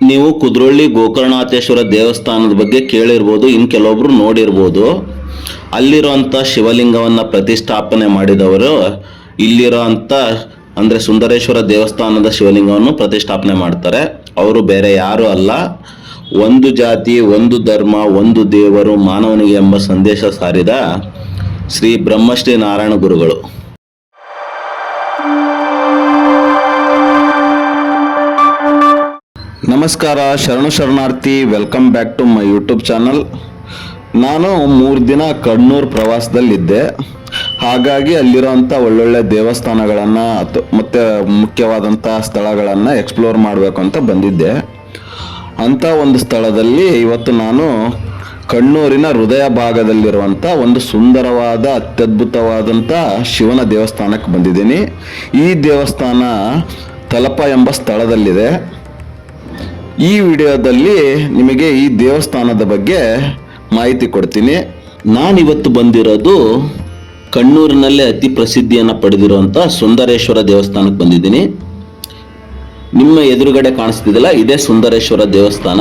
ನೀವು ಕುದ್ರೋಳಿ, ಗೋಕರ್ಣಾಥೇಶ್ವರ ದೇವಸ್ಥಾನದ ಬಗ್ಗೆ ಕೇಳಿರ್ಬೋದು ಇನ್ನು ಕೆಲವೊಬ್ರು ನೋಡಿರ್ಬೋದು. ಅಲ್ಲಿರೋಂಥ ಶಿವಲಿಂಗವನ್ನು ಪ್ರತಿಷ್ಠಾಪನೆ ಮಾಡಿದವರು ಇಲ್ಲಿರೋ ಅಂಥ ಅಂದರೆ ಸುಂದರೇಶ್ವರ ದೇವಸ್ಥಾನದ ಶಿವಲಿಂಗವನ್ನು ಪ್ರತಿಷ್ಠಾಪನೆ ಮಾಡ್ತಾರೆ. ಅವರು ಬೇರೆ ಯಾರು ಅಲ್ಲ. ಒಂದು ಜಾತಿ, ಒಂದು ಧರ್ಮ, ಒಂದು ದೇವರು ಮಾನವನಿಗೆ ಎಂಬ ಸಂದೇಶ ಸಾರಿದ ಶ್ರೀ ಬ್ರಹ್ಮಶ್ರೀ ನಾರಾಯಣ ಗುರುಗಳು. ನಮಸ್ಕಾರ, ಶರಣು ಶರಣಾರ್ಥಿ welcome back to my YouTube channel ನಾನು ಮೂರು ದಿನ ಕಣ್ಣೂರು ಪ್ರವಾಸದಲ್ಲಿದ್ದೆ. ಹಾಗಾಗಿ ಅಲ್ಲಿರೋಂಥ ಒಳ್ಳೊಳ್ಳೆ ದೇವಸ್ಥಾನಗಳನ್ನು ಮತ್ತು ಮುಖ್ಯವಾದಂಥ ಸ್ಥಳಗಳನ್ನು ಎಕ್ಸ್ಪ್ಲೋರ್ ಮಾಡಬೇಕು ಅಂತ ಬಂದಿದ್ದೆ. ಅಂಥ ಒಂದು ಸ್ಥಳದಲ್ಲಿ ಇವತ್ತು ನಾನು ಕಣ್ಣೂರಿನ ಹೃದಯ ಭಾಗದಲ್ಲಿರುವಂಥ ಒಂದು ಸುಂದರವಾದ ಅತ್ಯದ್ಭುತವಾದಂಥ ಶಿವನ ದೇವಸ್ಥಾನಕ್ಕೆ ಬಂದಿದ್ದೀನಿ. ಈ ದೇವಸ್ಥಾನ ತಲಪ ಎಂಬ ಸ್ಥಳದಲ್ಲಿದೆ. ಈ ವಿಡಿಯೋದಲ್ಲಿ ನಿಮಗೆ ಈ ದೇವಸ್ಥಾನದ ಬಗ್ಗೆ ಮಾಹಿತಿ ಕೊಡ್ತೀನಿ. ನಾನಿವತ್ತು ಬಂದಿರೋದು ಕಣ್ಣೂರಿನಲ್ಲೇ ಅತಿ ಪ್ರಸಿದ್ಧಿಯನ್ನು ಪಡೆದಿರುವಂಥ ಸುಂದರೇಶ್ವರ ದೇವಸ್ಥಾನಕ್ಕೆ ಬಂದಿದ್ದೀನಿ. ನಿಮ್ಮ ಎದುರುಗಡೆ ಕಾಣಿಸ್ತಿದ್ದಿಲ್ಲ ಇದೇ ಸುಂದರೇಶ್ವರ ದೇವಸ್ಥಾನ.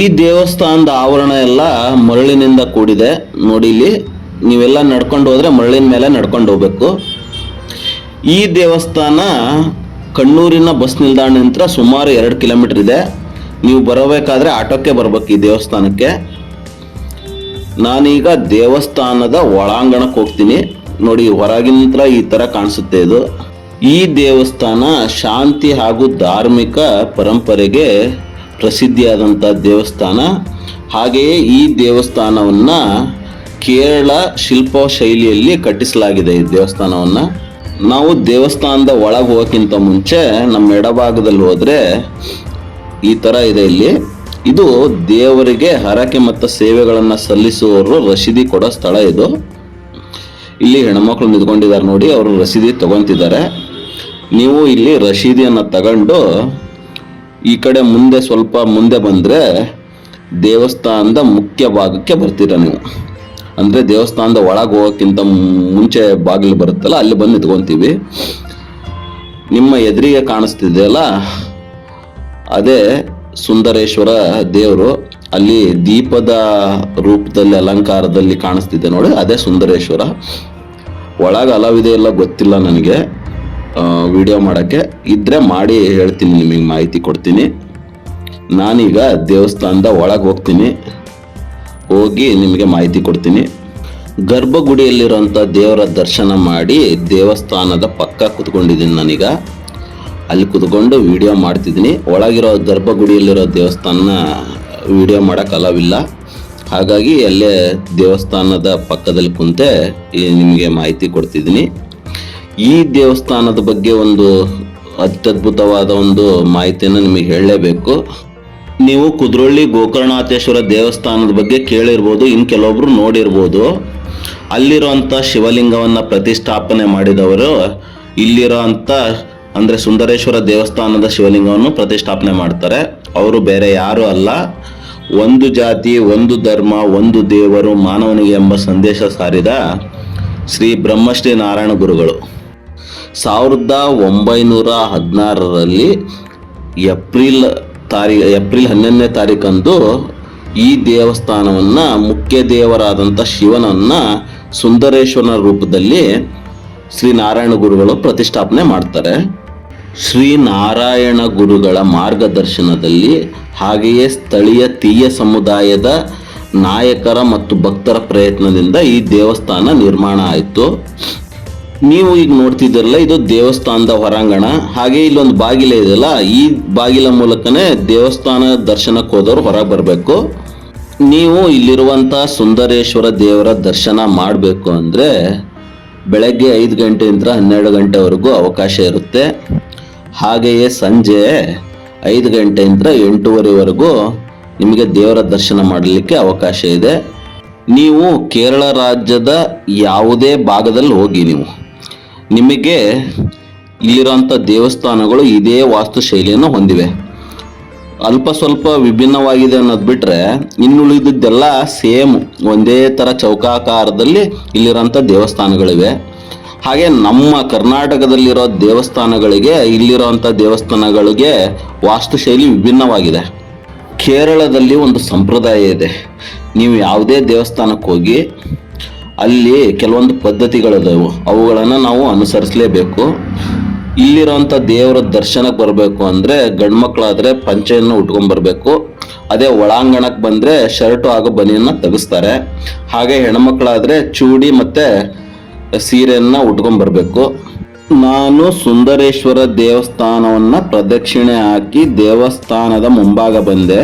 ಈ ದೇವಸ್ಥಾನದ ಆವರಣ ಎಲ್ಲ ಮರಳಿನಿಂದ ಕೂಡಿದೆ. ನೋಡಿ ಇಲ್ಲಿ, ನೀವೆಲ್ಲ ನಡ್ಕೊಂಡು ಹೋದರೆ ಮರಳಿನ ಮೇಲೆ ನಡ್ಕೊಂಡು ಹೋಗ್ಬೇಕು. ಈ ದೇವಸ್ಥಾನ ಕಣ್ಣೂರಿನ ಬಸ್ ನಿಲ್ದಾಣ ನಿಲ್ದಾಣದಿಂದ ಸುಮಾರು ಎರಡು ಕಿಲೋಮೀಟರ್ ಇದೆ. ನೀವು ಬರಬೇಕಾದ್ರೆ ಆಟೋಕ್ಕೆ ಬರಬೇಕು ಈ ದೇವಸ್ಥಾನಕ್ಕೆ. ನಾನೀಗ ದೇವಸ್ಥಾನದ ಒಳಾಂಗಣಕ್ಕೆ ಹೋಗ್ತೀನಿ. ನೋಡಿ ಹೊರಗಿನಿಂದ ಈ ಥರ ಕಾಣಿಸುತ್ತೆ ಇದು. ಈ ದೇವಸ್ಥಾನ ಶಾಂತಿ ಹಾಗೂ ಧಾರ್ಮಿಕ ಪರಂಪರೆಗೆ ಪ್ರಸಿದ್ಧಿಯಾದಂಥ ದೇವಸ್ಥಾನ. ಹಾಗೆಯೇ ಈ ದೇವಸ್ಥಾನವನ್ನು ಕೇರಳ ಶಿಲ್ಪ ಶೈಲಿಯಲ್ಲಿ ಕಟ್ಟಿಸಲಾಗಿದೆ ಈ ದೇವಸ್ಥಾನವನ್ನು. ನಾವು ದೇವಸ್ಥಾನದ ಒಳಗೆ ಹೋಗೋಕ್ಕಿಂತ ಮುಂಚೆ ನಮ್ಮ ಎಡಭಾಗದಲ್ಲಿ ಹೋದರೆ ಈ ಥರ ಇದೆ ಇಲ್ಲಿ. ಇದು ದೇವರಿಗೆ ಹರಕೆ ಮತ್ತು ಸೇವೆಗಳನ್ನು ಸಲ್ಲಿಸುವವರು ರಸೀದಿ ಕೊಡೋ ಸ್ಥಳ ಇದು. ಇಲ್ಲಿ ಹೆಣ್ಮಕ್ಳು ನಿಂತ್ಕೊಂಡಿದ್ದಾರೆ ನೋಡಿ, ಅವರು ರಸೀದಿ ತಗೊಂತಿದ್ದಾರೆ. ನೀವು ಇಲ್ಲಿ ರಸೀದಿಯನ್ನು ತಗೊಂಡು ಈ ಕಡೆ ಮುಂದೆ ಸ್ವಲ್ಪ ಮುಂದೆ ಬಂದರೆ ದೇವಸ್ಥಾನದ ಮುಖ್ಯ ಭಾಗಕ್ಕೆ ಬರ್ತೀರ ನೀವು. ಅಂದರೆ ದೇವಸ್ಥಾನದ ಒಳಗೆ ಹೋಗೋಕ್ಕಿಂತ ಮುಂಚೆ ಬಾಗಿಲು ಬರುತ್ತಲ್ಲ, ಅಲ್ಲಿ ಬಂದು ನಿಂತ್ಕೊಂತೀವಿ. ನಿಮ್ಮ ಎದುರಿಗೆ ಕಾಣಿಸ್ತಿದೆಯಲ್ಲ ಅದೇ ಸುಂದರೇಶ್ವರ ದೇವರು, ಅಲ್ಲಿ ದೀಪದ ರೂಪದಲ್ಲಿ, ಅಲಂಕಾರದಲ್ಲಿ ಕಾಣಿಸ್ತಿದೆ ನೋಡಿ, ಅದೇ ಸುಂದರೇಶ್ವರ. ಒಳಗೆ ಅಲವಿದೆ ಎಲ್ಲ ಗೊತ್ತಿಲ್ಲ ನನಗೆ. ವಿಡಿಯೋ ಮಾಡೋಕ್ಕೆ. ಇದ್ರೆ ಮಾಡಿ ಹೇಳ್ತೀನಿ ನಿಮಗೆ ಮಾಹಿತಿ ಕೊಡ್ತೀನಿ. ನಾನೀಗ ದೇವಸ್ಥಾನದ ಒಳಗೆ ಹೋಗ್ತೀನಿ. ಹೋಗಿ ನಿಮಗೆ ಮಾಹಿತಿ ಕೊಡ್ತೀನಿ. ಗರ್ಭಗುಡಿಯಲ್ಲಿರುವಂಥ ದೇವರ ದರ್ಶನ ಮಾಡಿ ದೇವಸ್ಥಾನದ ಪಕ್ಕ ಕುತ್ಕೊಂಡಿದ್ದೀನಿ ನಾನೀಗ. ಅಲ್ಲಿ ಕುತ್ಕೊಂಡು ವಿಡಿಯೋ ಮಾಡ್ತಿದ್ದೀನಿ. ಒಳಗಿರೋ ಗರ್ಭಗುಡಿಯಲ್ಲಿರೋ ದೇವಸ್ಥಾನ ವಿಡಿಯೋ ಮಾಡೋಕ್ಕೆ ಅಲವಿಲ್ಲ. ಹಾಗಾಗಿ ಅಲ್ಲೇ ದೇವಸ್ಥಾನದ ಪಕ್ಕದಲ್ಲಿ ಕುಂತೆ ನಿಮಗೆ ಮಾಹಿತಿ ಕೊಡ್ತಿದ್ದೀನಿ. ಈ ದೇವಸ್ಥಾನದ ಬಗ್ಗೆ ಒಂದು ಅತ್ಯದ್ಭುತವಾದ ಒಂದು ಮಾಹಿತಿಯನ್ನು ನಿಮಗೆ ಹೇಳಲೇಬೇಕು. ನೀವು ಕುದ್ರೋಳ್ಳಿ ಗೋಕರ್ಣಾಥೇಶ್ವರ ದೇವಸ್ಥಾನದ ಬಗ್ಗೆ ಕೇಳಿರ್ಬೋದು, ಇನ್ನು ಕೆಲವೊಬ್ರು ನೋಡಿರ್ಬೋದು. ಅಲ್ಲಿರುವಂಥ ಶಿವಲಿಂಗವನ್ನು ಪ್ರತಿಷ್ಠಾಪನೆ ಮಾಡಿದವರು ಇಲ್ಲಿರೋ ಅಂಥ ಅಂದರೆ ಸುಂದರೇಶ್ವರ ದೇವಸ್ಥಾನದ ಶಿವಲಿಂಗವನ್ನು ಪ್ರತಿಷ್ಠಾಪನೆ ಮಾಡ್ತಾರೆ. ಅವರು ಬೇರೆ ಯಾರೂ ಅಲ್ಲ. ಒಂದು ಜಾತಿ, ಒಂದು ಧರ್ಮ, ಒಂದು ದೇವರು ಮಾನವನಿಗೆ ಎಂಬ ಸಂದೇಶ ಸಾರಿದ ಶ್ರೀ ಬ್ರಹ್ಮಶ್ರೀ ನಾರಾಯಣ ಗುರುಗಳು. ಸಾವಿರದ ಒಂಬೈನೂರ ಹದಿನಾರರಲ್ಲಿ ಏಪ್ರಿಲ್ ತಾರೀ ಏಪ್ರಿಲ್ ಹನ್ನೊಂದನೇ ತಾರೀಕಂದು ಈ ದೇವಸ್ಥಾನವನ್ನು ಮುಖ್ಯ ದೇವರಾದಂಥ ಶಿವನನ್ನು ಸುಂದರೇಶ್ವರನ ರೂಪದಲ್ಲಿ ಶ್ರೀ ನಾರಾಯಣ ಗುರುಗಳು ಪ್ರತಿಷ್ಠಾಪನೆ ಮಾಡ್ತಾರೆ. ಶ್ರೀ ನಾರಾಯಣ ಗುರುಗಳ ಮಾರ್ಗದರ್ಶನದಲ್ಲಿ ಹಾಗೆಯೇ ಸ್ಥಳೀಯ ತೀಯ ಸಮುದಾಯದ ನಾಯಕರ ಮತ್ತು ಭಕ್ತರ ಪ್ರಯತ್ನದಿಂದ ಈ ದೇವಸ್ಥಾನ ನಿರ್ಮಾಣ ಆಯಿತು. ನೀವು ಈಗ ನೋಡ್ತಿದ್ದೀರಲ್ಲ, ಇದು ದೇವಸ್ಥಾನದ ಹೊರಾಂಗಣ. ಹಾಗೆ ಇಲ್ಲೊಂದು ಬಾಗಿಲ ಇದೆಯಲ್ಲ, ಈ ಬಾಗಿಲ ಮೂಲಕನೇ ದೇವಸ್ಥಾನ ದರ್ಶನಕ್ಕೆ ಹೋದವರು ಹೊರಗೆ ಬರಬೇಕು. ನೀವು ಇಲ್ಲಿರುವಂಥ ಸುಂದರೇಶ್ವರ ದೇವರ ದರ್ಶನ ಮಾಡಬೇಕು ಅಂದರೆ ಬೆಳಗ್ಗೆ ಐದು ಗಂಟೆಯಿಂದ ಹನ್ನೆರಡು ಗಂಟೆವರೆಗೂ ಅವಕಾಶ ಇರುತ್ತೆ. ಹಾಗೆಯೇ ಸಂಜೆ ಐದು ಗಂಟೆಯಿಂದ ಎಂಟೂವರೆವರೆಗೂ ನಿಮಗೆ ದೇವರ ದರ್ಶನ ಮಾಡಲಿಕ್ಕೆ ಅವಕಾಶ ಇದೆ. ನೀವು ಕೇರಳ ರಾಜ್ಯದ ಯಾವುದೇ ಭಾಗದಲ್ಲಿ ಹೋಗಿ ನೀವು. ನಿಮಗೆ ಇಲ್ಲಿರೋಂಥ ದೇವಸ್ಥಾನಗಳು ಇದೇ ವಾಸ್ತುಶೈಲಿಯನ್ನು ಹೊಂದಿವೆ. ಅಲ್ಪ ಸ್ವಲ್ಪ ವಿಭಿನ್ನವಾಗಿದೆ ಅನ್ನೋದು ಬಿಟ್ಟರೆ ಇನ್ನುಳಿದಿದ್ದೆಲ್ಲ ಸೇಮ್ ಒಂದೇ ಥರ ಚೌಕಾಕಾರದಲ್ಲಿ ಇಲ್ಲಿರೋಂಥ ದೇವಸ್ಥಾನಗಳಿವೆ. ಹಾಗೆ ನಮ್ಮ ಕರ್ನಾಟಕದಲ್ಲಿರೋ ದೇವಸ್ಥಾನಗಳಿಗೆ ಇಲ್ಲಿರೋಂಥ ದೇವಸ್ಥಾನಗಳಿಗೆ ವಾಸ್ತುಶೈಲಿ ವಿಭಿನ್ನವಾಗಿದೆ. ಕೇರಳದಲ್ಲಿ ಒಂದು ಸಂಪ್ರದಾಯ ಇದೆ. ನೀವು ಯಾವುದೇ ದೇವಸ್ಥಾನಕ್ಕೆ ಹೋಗಿ ಅಲ್ಲಿ ಕೆಲವೊಂದು ಪದ್ಧತಿಗಳಿದಾವೆ ಅವುಗಳನ್ನು ನಾವು ಅನುಸರಿಸಲೇಬೇಕು. ಇಲ್ಲಿರೋಂಥ ದೇವರ ದರ್ಶನಕ್ಕೆ ಬರಬೇಕು ಅಂದರೆ ಗಂಡು ಮಕ್ಕಳಾದರೆ ಪಂಚೆಯನ್ನು ಉಟ್ಕೊಂಡ್ಬರ್ಬೇಕು ಅದೇ ಒಳಾಂಗಣಕ್ಕೆ ಬಂದರೆ ಶರ್ಟು ಹಾಗೂ ಬನಿಯನ್ನು ತೆಗೆಸ್ತಾರೆ. ಹಾಗೆ ಹೆಣ್ಮಕ್ಳಾದರೆ ಚೂಡಿ ಮತ್ತು ಸೀರೆಯನ್ನು ಉಟ್ಕೊಂಡ್ಬರ್ಬೇಕು ನಾನು ಸುಂದರೇಶ್ವರ ದೇವಸ್ಥಾನವನ್ನು ಪ್ರದಕ್ಷಿಣೆ ಹಾಕಿ ದೇವಸ್ಥಾನದ ಮುಂಭಾಗ ಬಂದೆ.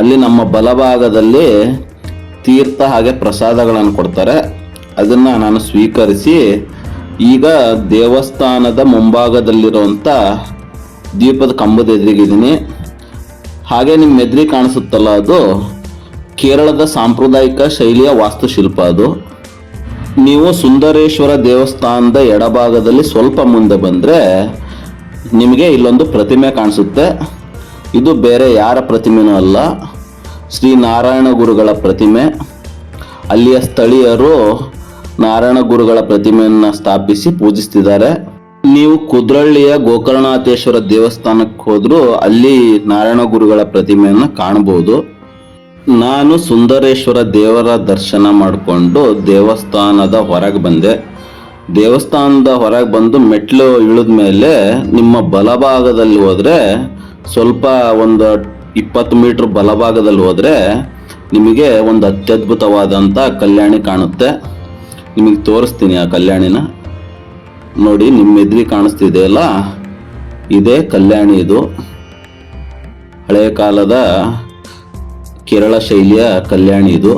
ಅಲ್ಲಿ ನಮ್ಮ ಬಲಭಾಗದಲ್ಲಿ ತೀರ್ಥ ಹಾಗೆ ಪ್ರಸಾದಗಳನ್ನು ಕೊಡ್ತಾರೆ. ಅದನ್ನು ನಾನು ಸ್ವೀಕರಿಸಿ ಈಗ ದೇವಸ್ಥಾನದ ಮುಂಭಾಗದಲ್ಲಿರುವಂಥ ದೀಪದ ಕಂಬದ ಎದುರಿಗಿದ್ದೀನಿ ಹಾಗೆ ನಿಮ್ಮ ಎದುರಿ ಕಾಣಿಸುತ್ತಲ್ಲ ಅದು ಕೇರಳದ ಸಾಂಪ್ರದಾಯಿಕ ಶೈಲಿಯ ವಾಸ್ತುಶಿಲ್ಪ ಅದು. ನೀವು ಸುಂದರೇಶ್ವರ ದೇವಸ್ಥಾನದ ಎಡಭಾಗದಲ್ಲಿ ಸ್ವಲ್ಪ ಮುಂದೆ ಬಂದರೆ ನಿಮಗೆ ಇಲ್ಲೊಂದು ಪ್ರತಿಮೆ ಕಾಣಿಸುತ್ತೆ. ಇದು ಬೇರೆ ಯಾರ ಪ್ರತಿಮೆನೂ ಅಲ್ಲ. ಶ್ರೀ ನಾರಾಯಣ ಗುರುಗಳ ಪ್ರತಿಮೆ. ಅಲ್ಲಿಯ ಸ್ಥಳೀಯರು ನಾರಾಯಣ ಗುರುಗಳ ಪ್ರತಿಮೆಯನ್ನು ಸ್ಥಾಪಿಸಿ ಪೂಜಿಸ್ತಿದ್ದಾರೆ. ನೀವು ಕುದ್ರಳ್ಳಿಯ ಗೋಕರ್ಣಾಥೇಶ್ವರ ದೇವಸ್ಥಾನಕ್ಕೆ ಹೋದರೂ ಅಲ್ಲಿ ನಾರಾಯಣ ಗುರುಗಳ ಪ್ರತಿಮೆಯನ್ನು ಕಾಣಬಹುದು. ನಾನು ಸುಂದರೇಶ್ವರ ದೇವರ ದರ್ಶನ ಮಾಡಿಕೊಂಡು ದೇವಸ್ಥಾನದ ಹೊರಗೆ ಬಂದೆ. ದೇವಸ್ಥಾನದ ಹೊರಗೆ ಬಂದು ಮೆಟ್ಲು ಇಳಿದ ಮೇಲೆ ನಿಮ್ಮ ಬಲಭಾಗದಲ್ಲಿ ಹೋದರೆ ಸ್ವಲ್ಪ ಒಂದು ಇಪ್ಪತ್ತು ಮೀಟ್ರ್ ಬಲಭಾಗದಲ್ಲಿ ಹೋದರೆ ನಿಮಗೆ ಒಂದು ಅತ್ಯದ್ಭುತವಾದಂಥ ಕಲ್ಯಾಣಿ ಕಾಣುತ್ತೆ. ನಿಮಗೆ ತೋರಿಸ್ತೀನಿ ಆ ಕಲ್ಯಾಣಿನ. ನೋಡಿ, ನಿಮ್ಮ ಎದುರಿ ಕಾಣಿಸ್ತಿದೆಯಲ್ಲ? ಇದೇ ಕಲ್ಯಾಣಿ ಇದು. ಹಳೆಯ ಕಾಲದ ಕೇರಳ ಶೈಲಿಯ ಕಲ್ಯಾಣಿ ಇದು.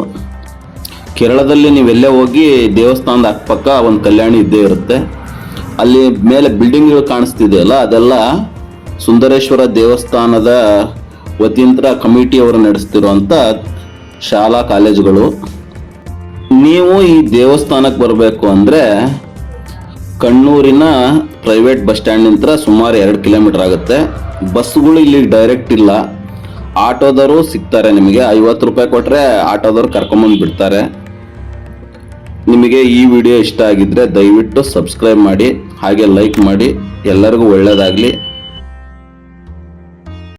ಕೇರಳದಲ್ಲಿ ನೀವೆಲ್ಲೇ ಹೋಗಿ ದೇವಸ್ಥಾನದ ಅಕ್ಕಪಕ್ಕ ಒಂದು ಕಲ್ಯಾಣಿ ಇದ್ದೇ ಇರುತ್ತೆ. ಅಲ್ಲಿ ಮೇಲೆ ಬಿಲ್ಡಿಂಗ್ಗಳು ಕಾಣಿಸ್ತಿದೆಯಲ್ಲ, ಅದೆಲ್ಲ ಸುಂದರೇಶ್ವರ ದೇವಸ್ಥಾನದ ವತಿಯಂತ್ರ ಕಮಿಟಿಯವರು ನಡೆಸ್ತಿರುವಂಥ ಶಾಲಾ ಕಾಲೇಜುಗಳು. ನೀವು ಈ ದೇವಸ್ಥಾನಕ್ಕೆ ಬರಬೇಕು ಅಂದರೆ ಕಣ್ಣೂರಿನ ಪ್ರೈವೇಟ್ ಬಸ್ ಸ್ಟ್ಯಾಂಡ್ನಿಂದ ಸುಮಾರು ಎರಡು ಕಿಲೋಮೀಟರ್ ಆಗುತ್ತೆ. ಬಸ್ಗಳು ಇಲ್ಲಿ ಡೈರೆಕ್ಟ್ ಇಲ್ಲ. ಆಟೋದವರು ಸಿಗ್ತಾರೆ ನಿಮಗೆ. ಐವತ್ತು ರೂಪಾಯಿ ಕೊಟ್ಟರೆ ಆಟೋದವ್ರು ಕರ್ಕೊಂಬಂದು ಬಿಡ್ತಾರೆ. ನಿಮಗೆ ಈ ವಿಡಿಯೋ ಇಷ್ಟ ಆಗಿದ್ದರೆ ದಯವಿಟ್ಟು ಸಬ್ಸ್ಕ್ರೈಬ್ ಮಾಡಿ, ಹಾಗೆ ಲೈಕ್ ಮಾಡಿ. ಎಲ್ಲರಿಗೂ ಒಳ್ಳೆಯದಾಗಲಿ